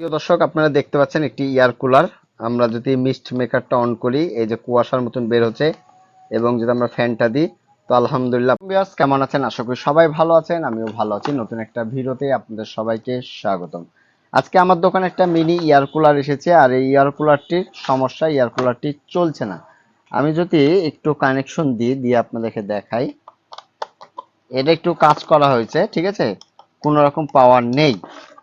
প্রিয় দর্শক, আপনারা দেখতে পাচ্ছেন একটি এয়ার কুলার। আমরা যদি মিস্ট মেকারটা অন করি, এই যে কুয়াশার মতন বের হচ্ছে এবং যদি আমরা ফ্যানটা দিই, তো আলহামদুলিল্লাহ। বিয়াস কেমন আছেন? আশা করি সবাই ভালো আছেন, আমিও ভালো আছি। নতুন একটা ভিডিওতে আপনাদের সবাইকে স্বাগতম। আজকে আমার দোকানে একটা মিনি এয়ার কুলার এসেছে, আর এই এয়ার কুলারটির সমস্যা, এয়ার কুলারটি চলছে না। আমি যদি একটু কানেকশন দিই, দিয়ে আপনাদেরকে দেখাই। এটা একটু কাজ করা হয়েছে, ঠিক আছে? কোনো রকম পাওয়ার নেই।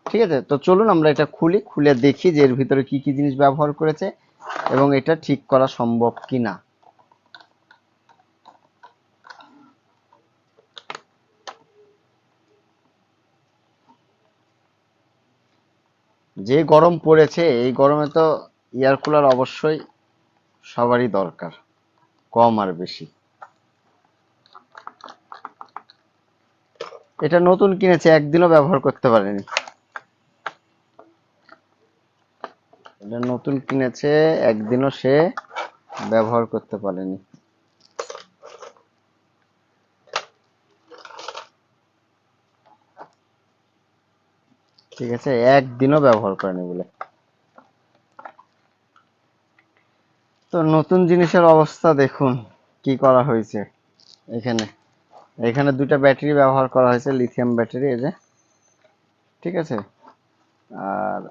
ঠিক আছে? তো চলুন আমরা এটা খুলি, খুলে দেখি যে এর ভিতরে কি কি জিনিস ব্যবহার করেছে এবং এটা ঠিক করা সম্ভব কিনা। যে গরম পড়েছে, এই গরমে তো এয়ার কুলার অবশ্যই সবারই দরকার, কম আর বেশি। এটা নতুন কিনেছে, একদিনও ব্যবহার করতে পারেনি। এটা নতুন কিনেছে, একদিনও সে ব্যবহার করতে পারেনি। ঠিক আছে, একদিনও ব্যবহার করেনি বলে। তো নতুন জিনিসের অবস্থা দেখুন, কি করা হয়েছে এখানে। এখানে দুটা ব্যাটারি ব্যবহার করা হয়েছে লিথিয়াম ব্যাটারি এই যে। ঠিক আছে? আর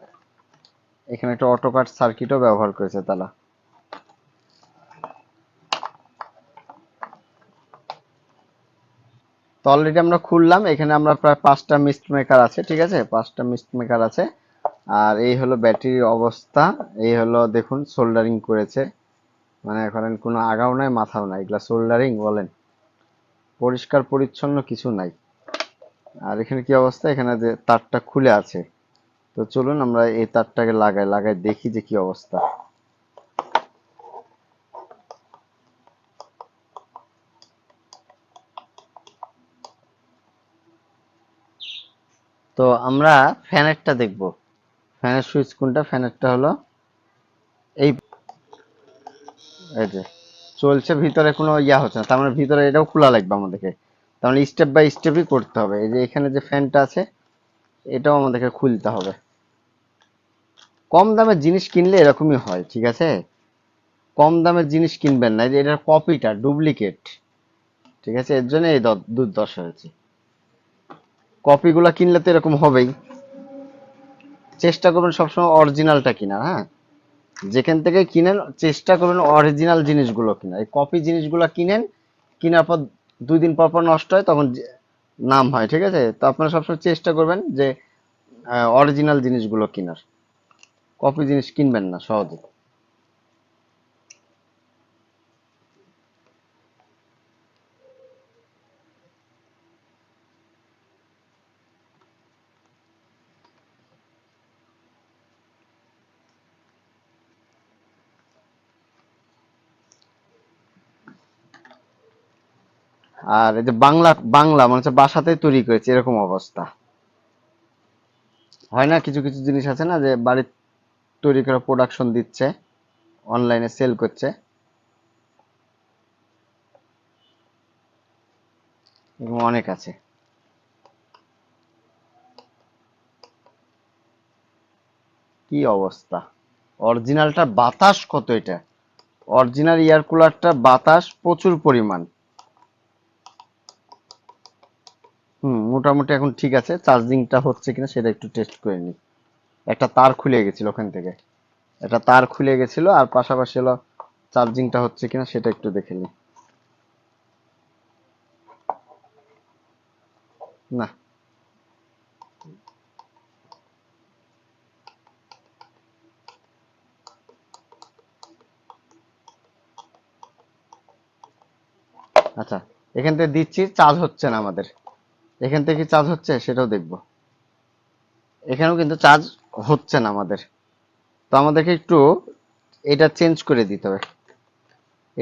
এখানে একটা অটো কাট সার্কিটও ব্যবহার করেছে তারা তো অলরেডি আমরা খুললাম, এখানে আমরা প্রায় পাঁচটা মিস্ট মেকার আছে, ঠিক আছে? পাঁচটা মিস্ট মেকার আছে। আর এই হলো ব্যাটারির অবস্থা, এই হলো দেখুন সোল্ডারিং করেছে। মানে এখন কোনো আগাও নাই, মাথাও নাই, এগুলা সোল্ডারিং বলেন। পরিষ্কার পরিচ্ছন্ন কিছু নাই। আর এখানে কি অবস্থা? এখানে যে তারটা খুলে আছে। তো চলুন আমরা এই তারটাকে লাগাই লাগাই দেখি যে কি অবস্থা। তো আমরা ফ্যানেরটা দেখব। ফ্যানের সুইচ কোনটা? ফ্যানেরটা হলো এই যে, চলছে, ভিতরে কোনো ইয়া হচ্ছে না। তার মানে ভিতরে এটাও খোলা লাগবে আমাদেরকে। মানে স্টেপ বাই স্টেপই করতে হবে। এই যে এখানে যে ফ্যানটা আছে এটাও আমাদেরকে খুলতে হবে। কম দামের জিনিস কিনলে এরকমই হয়, ঠিক আছে? কম দামের জিনিস কিনবেন না যে এটার কপিটা ডুপ্লিকেট ঠিক আছে? এর জন্য এই দুর্দশা হয়েছে। কপিগুলা কিনলে তো এরকম হবেই। চেষ্টা করবেন সবসময় অরিজিনালটা কিনা হ্যাঁ? যেখান থেকে কিনেন, চেষ্টা করবেন অরিজিনাল জিনিসগুলো কিনা এই কপি জিনিসগুলো কিনেন, কেনার পর দুই দিন পর পর নষ্ট হয়, তখন নাম হয়, ঠিক আছে? তো আপনারা সবসময় চেষ্টা করবেন যে অরিজিনাল জিনিসগুলো কেনার। কপি জিনিস কিনবেন না, সহজে। আর এই যে বাংলা বাংলা মানে হচ্ছে বাসাতেই তৈরি করেছে, এরকম অবস্থা। হয় না, কিছু কিছু জিনিস আছে না যে বাড়ির তৈরি করে প্রোডাকশন দিচ্ছে অনলাইনে সেল করছে। অনেক আছে। কি অবস্থা? অরিজিনালটা বাতাস কত এটা? অরিজিনাল এয়ার কুলারটা বাতাস প্রচুর পরিমাণ। হুম, মোটামুটি এখন ঠিক আছে। চার্জিংটা হচ্ছে কিনা সেটা একটু টেস্ট করে নিই। একটা তার খুলে গেছিল ওখান থেকে। একটা তার খুলে গেছিল আর পাশাপাশি হলো চার্জিংটা হচ্ছে কিনা সেটা একটু দেখে নিই। না। আচ্ছা এখান থেকে দিচ্ছি চার্জ হচ্ছে না আমাদের। এখান থেকে চার্জ হচ্ছে, সেটাও দেখব। এখানেও কিন্তু চার্জ হচ্ছে না আমাদের। তো আমাদেরকে একটু এটা চেঞ্জ করে দিতে হবে।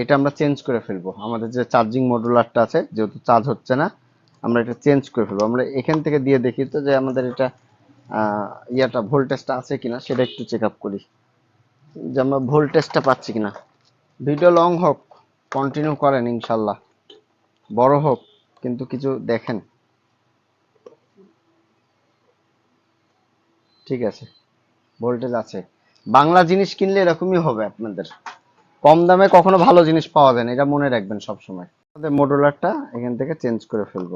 এটা আমরা চেঞ্জ করে ফেলব। আমাদের যে চার্জিং মডুলারটা আছে, যেহেতু চার্জ হচ্ছে না, আমরা এটা চেঞ্জ করে ফেলব। আমরা এখান থেকে দিয়ে দেখি তো যে আমাদের এটা ইয়াটা ভোল্টেজটা আছে কিনা, সেটা একটু চেক আপ করি। যে আমরা ভোল্টেজটা পাচ্ছি কিনা। ভিডিও লং হোক কন্টিনিউ করেন ইনশাল্লাহ। বড় হোক, কিন্তু কিছু দেখেন। ঠিক আছে। ভোল্টেজ আছে। বাংলা জিনিস কিনলে এরকমই হবে আপনাদের। কম দামে কখনো ভালো জিনিস পাওয়া যায় না, এটা মনে রাখবেন সব সময় আমাদের মডুলারটা এখান থেকে চেঞ্জ করে ফেলব।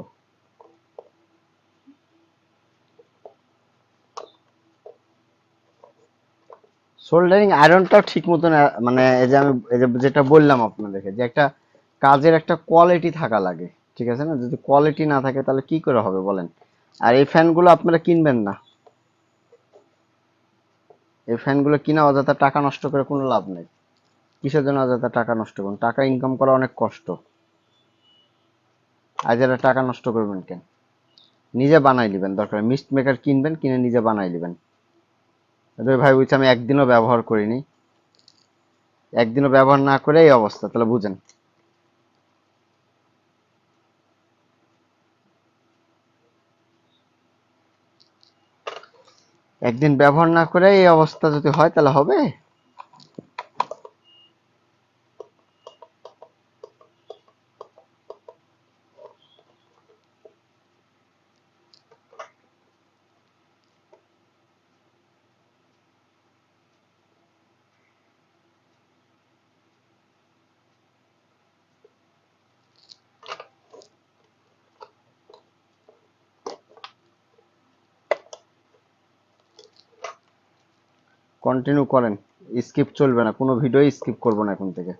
সোল্ডারিং আয়রনটাও ঠিক মতন মানে এই যে আমি যেটা বললাম আপনাদেরকে, যে একটা কাজের একটা কোয়ালিটি থাকা লাগে। ঠিক আছে না? যদি কোয়ালিটি না থাকে তাহলে কি করে হবে বলেন? আর এই ফ্যানগুলো আপনারা কিনবেন না। এই ফ্যানগুলো কিনা অযথা টাকা নষ্ট করে কোনো লাভ নেই। কিসের জন্য অযথা টাকা নষ্ট করুন টাকা ইনকাম করা অনেক কষ্ট। আর যারা টাকা নষ্ট করবেন কেন? নিজে বানাই নেবেন, দরকার মিস্ট মেকার কিনবেন, কিনে নিজে বানাই নেবেন। ভাই বুঝছি আমি একদিনও ব্যবহার করিনি। একদিনও ব্যবহার না করে এই অবস্থা, তাহলে বুঝেন। একদিন ব্যবহার না করে এই অবস্থা যদি হয় তাহলে হবে? কন্টিনিউ করেন স্কিপ চলবে না, কোনো ভিডিও স্কিপ করব না এখন থেকে।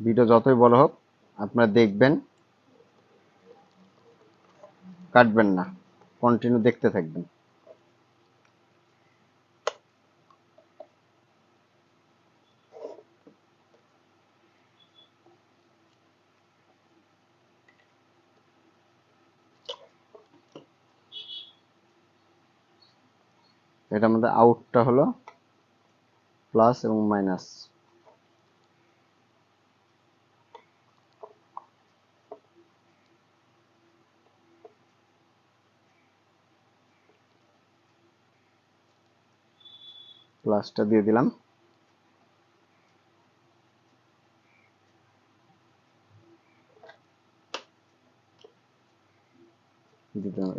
ভিডিও যতই বড় হোক, আপনারা দেখবেন, কাটবেন না কন্টিনিউ দেখতে থাকবেন। এটা আমাদের আউটটা হলো প্লাস এবং মাইনাস প্লাসটা দিয়ে দিলাম।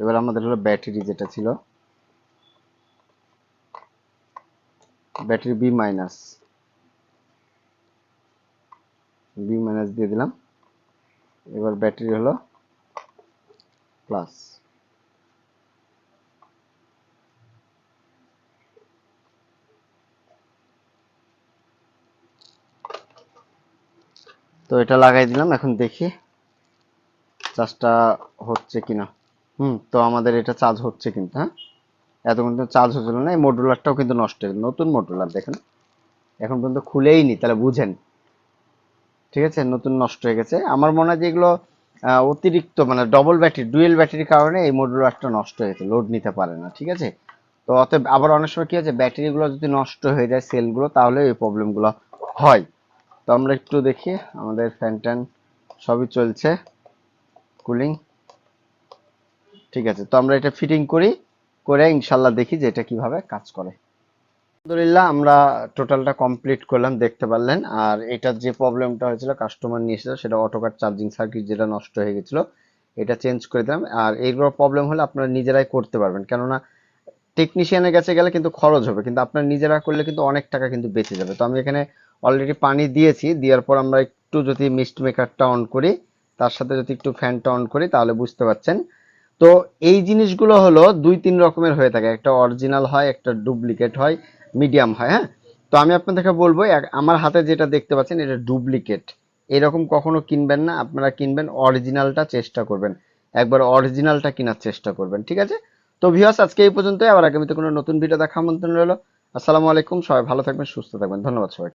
এবার আমাদের হলো ব্যাটারি যেটা ছিল। Battery B minus B minus দিয়ে দিলাম। এবার ব্যাটারি হলো প্লাস তো এটা লাগাই দিলাম, এখন দেখি চার্জটা হচ্ছে কিনা। হুম, তো আমাদের এটা চার্জ হচ্ছে কিন্তু হ্যাঁ? এতক্ষণ তো চার্জ হচ্ছিল না, এই মডুলারটাও কিন্তু নষ্ট হয়ে গেছে। নতুন মডুলার দেখেন। এখন পর্যন্ত খুলেই নি, তাহলে বুঝেন। ঠিক আছে, নতুন নষ্ট হয়ে গেছে। আমার মনে হয় যে এগুলো অতিরিক্ত মানে ডবল ব্যাটারি ডুয়েল ব্যাটারির কারণে এই মডুলারটা নষ্ট হয়েছে লোড নিতে পারে না, ঠিক আছে? তো অতএব আবার অনেক সময় কি আছে ব্যাটারিগুলো যদি নষ্ট হয়ে যায় সেলগুলো তাহলে এই প্রবলেমগুলো হয়। তো আমরা একটু দেখি, আমাদের ফ্যান ট্যান সবই চলছে কুলিং ঠিক আছে, তো আমরা এটা ফিটিং করি। করে ইনশাল্লাহ দেখি যে এটা কীভাবে কাজ করে। আলহামদুলিল্লাহ, আমরা টোটালটা কমপ্লিট করলাম, দেখতে পারলেন। আর এটার যে প্রবলেমটা হয়েছিল কাস্টমার নিয়ে এসেছিল, সেটা অটোকার চার্জিং সার্কিট যেটা নষ্ট হয়ে গেছিল, এটা চেঞ্জ করে দিলাম। আর এইগুলো প্রবলেম হলে আপনারা নিজেরাই করতে পারবেন। কেননা টেকনিশিয়ানের কাছে গেলে কিন্তু খরচ হবে, কিন্তু আপনার নিজেরা করলে কিন্তু অনেক টাকা কিন্তু বেঁচে যাবে। তো আমি এখানে অলরেডি পানি দিয়েছি, দেওয়ার পর আমরা একটু যদি মিস্ট মেকারটা অন করি, তার সাথে যদি একটু ফ্যানটা অন করি, তাহলে বুঝতে পারছেন তো এই জিনিসগুলো হলো দুই তিন রকমের হয়ে থাকে। একটা অরিজিনাল হয়, একটা ডুপ্লিকেট হয় মিডিয়াম হয় হ্যাঁ? তো আমি আপনাদেরকে বলব আমার হাতে যেটা দেখতে পাচ্ছেন, এটা ডুপ্লিকেট এরকম কখনো কিনবেন না, আপনারা কিনবেন অরিজিনালটা চেষ্টা করবেন। একবার অরিজিনালটা কেনার চেষ্টা করবেন, ঠিক আছে? তো ভিউয়ার্স আজকে এই পর্যন্তই। আবার আগামীতে কোনো নতুন ভিডিও দেখা আমন্ত্রণ রইল। আসসালামু আলাইকুম, সবাই ভালো থাকবেন, সুস্থ থাকবেন। ধন্যবাদ সবাই